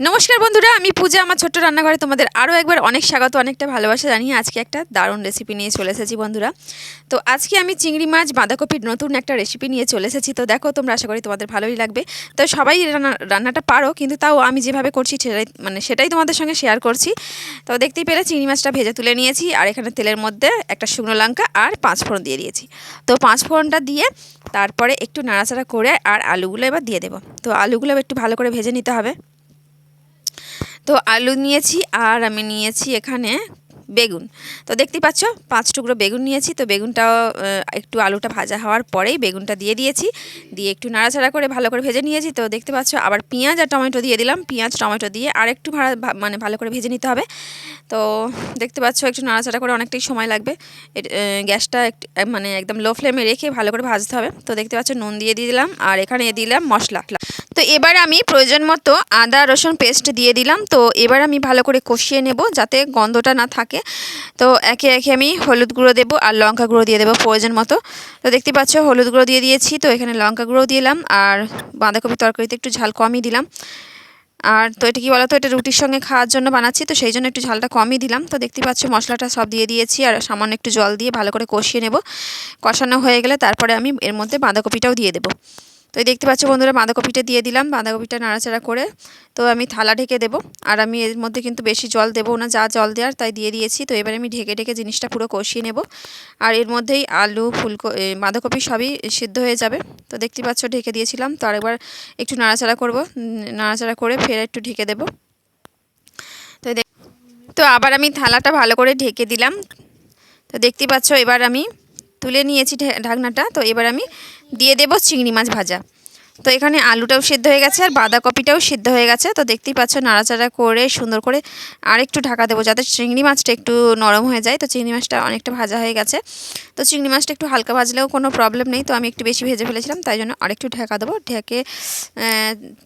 নমস্কার বন্ধুরা, আমি পূজা, আমার ছোট্ট রান্নাঘরে তোমাদের আরও একবার অনেক স্বাগত, অনেকটা ভালোবাসা জানিয়ে আজকে একটা দারুণ রেসিপি নিয়ে চলে এসেছি বন্ধুরা। তো আজকে আমি চিংড়ি মাছ, বাঁধাকপির নতুন একটা রেসিপি নিয়ে চলে এসেছি। তো দেখো, তোমরা আশা করি তোমাদের ভালোই লাগবে। তো সবাই রান্না, রান্নাটা পারো, কিন্তু তাও আমি যেভাবে করছি সেটাই মানে সেটাই তোমাদের সঙ্গে শেয়ার করছি। তো দেখতেই পেলে, চিংড়ি মাছটা ভেজে তুলে নিয়েছি, আর এখানে তেলের মধ্যে একটা শুকনো লঙ্কা আর পাঁচ ফোড়ন দিয়ে দিয়েছি। তো পাঁচ ফোড়নটা দিয়ে তারপরে একটু নাড়াচাড়া করে আর আলুগুলো এবার দিয়ে দেবো। তো আলুগুলো একটু ভালো করে ভেজে নিতে হবে। তো আলু নিয়েছি আর আমি নিয়েছি এখানে বেগুন। তো দেখতেই পাচ্ছ, পাঁচ টুকরো বেগুন নিয়েছি। তো বেগুনটাও একটু আলুটা ভাজা হওয়ার পরেই বেগুনটা দিয়ে দিয়েছি। দিয়ে একটু নাড়াচাড়া করে ভালো করে ভেজে নিয়েছি। তো দেখতে পাচ্ছ, আবার পেঁয়াজ আর টমেটো দিয়ে দিলাম। পেঁয়াজ, টমেটো দিয়ে আর একটু মানে ভালো করে ভেজে নিতে হবে। তো দেখতে পাচ্ছ, একটু নাড়াচাড়া করে অনেকটাই সময় লাগবে। গ্যাসটা একটু মানে একদম লো ফ্লেমে রেখে ভালো করে ভাজতে হবে। তো দেখতে পাচ্ছ, নুন দিয়ে দিয়ে দিলাম। আর এখানে দিলাম মশলা। তো এবার আমি প্রয়োজন মতো আদা, রসুন পেস্ট দিয়ে দিলাম। তো এবার আমি ভালো করে কষিয়ে নেব যাতে গন্ধটা না থাকে। তো একে একে আমি হলুদ গুঁড়ো দেবো আর লঙ্কা গুঁড়ো দিয়ে দেবো প্রয়োজন মতো। তো দেখতে পাচ্ছ হলুদ গুঁড়ো দিয়ে দিয়েছি। তো এখানে লঙ্কা গুঁড়ো দিলাম আর বাঁধাকপি তরকারিতে একটু ঝাল কমই দিলাম। আর তো এটা কি বলতো? এটা রুটির সঙ্গে খাওয়ার জন্য বানাচ্ছি। তো সেই জন্য একটু ঝালটা কমই দিলাম। তো দেখতে পাচ্ছ মশলাটা সব দিয়ে দিয়েছি আর সামান্য একটু জল দিয়ে ভালো করে কষিয়ে নেব। কষানো হয়ে গেলে তারপরে আমি এর মধ্যে বাঁধাকপিটাও দিয়ে দেবো। তো এই দেখতে পাচ্ছ বন্ধুরা, বাঁধাকপিটা দিয়ে দিলাম, বাঁধাকপিটা নাড়াচাড়া করে। তো আমি থালা ঢেকে দেবো, আর আমি এর মধ্যে কিন্তু বেশি জল দেবো না, যা জল দেওয়ার তাই দিয়ে দিয়েছি। তো এবার আমি ঢেকে ঢেকে জিনিসটা পুরো কষিয়ে নেব। আর এর মধ্যেই আলু, ফুলকো বাঁধাকপি সবই সিদ্ধ হয়ে যাবে। তো দেখতে পাচ্ছ, ঢেকে দিয়েছিলাম। তো আরেকবার একটু নাড়াচাড়া করব নাড়াচাড়া করে ফের একটু ঢেকে দেবো। তো তো আবার আমি থালাটা ভালো করে ঢেকে দিলাম। তো দেখতে পাচ্ছ, এবার আমি তুলে নিয়েছি ঢাকনাটা, তো এবার আমি দিয়ে দেবো চিংড়ি মাছ ভাজা। তো এখানে আলুটাও সিদ্ধ হয়ে গেছে আর বাঁধাকপিটাও সিদ্ধ হয়ে গেছে। তো দেখতেই পাচ্ছ নাড়াচাড়া করে সুন্দর করে আর একটু ঢাকা দেবো যাতে চিংড়ি মাছটা একটু নরম হয়ে যায়। তো চিংড়ি মাছটা অনেকটা ভাজা হয়ে গেছে। তো চিংড়ি মাছটা একটু হালকা ভাজলেও কোনো প্রবলেম নেই। তো আমি একটু বেশি ভেজে ফেলেছিলাম, তাই জন্য আরেকটু ঢাকা দেবো। ঢেকে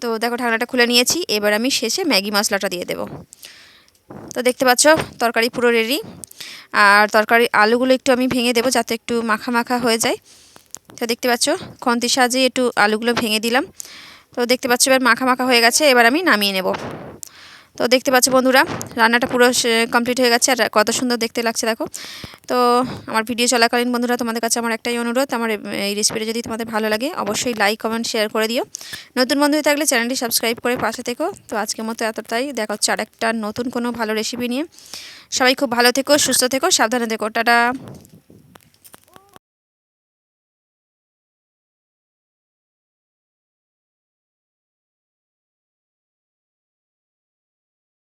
তো দেখো ঢাকনাটা খুলে নিয়েছি। এবার আমি শেষে ম্যাগি মশলাটা দিয়ে দেবো। তো দেখতে পাচ্ছ, তরকারি পুরো রেডি আর তরকারি আলুগুলো একটু আমি ভেঙে দেবো যাতে একটু মাখা মাখা হয়ে যায়। তো দেখতে পাচ্ছ, খন্তির সাহায্যে একটু আলুগুলো ভেঙে দিলাম। তো দেখতে পাচ্ছ, এবার মাখা মাখা হয়ে গেছে, এবার আমি নামিয়ে নেব। তো দেখতে পাচ্ছ বন্ধুরা, রান্নাটা পুরো কমপ্লিট হয়ে গেছে আর কত সুন্দর দেখতে লাগছে, দেখো। তো আমার ভিডিও চলাকালীন বন্ধুরা, তোমাদের কাছে আমার একটাই অনুরোধ, আমার এই রেসিপিটা যদি তোমাদের ভালো লাগে, অবশ্যই লাইক কমেন্ট শেয়ার করে দিও। নতুন বন্ধু থাকলে চ্যানেলটি সাবস্ক্রাইব করে পাশে থেকো। তো আজকের মতো এতটাই, দেখা হচ্ছে আরেকটা নতুন কোনো ভালো রেসিপি নিয়ে। সবাই খুব ভালো থেকো, সুস্থ থেকো, সাবধানে থেকো, টাটা।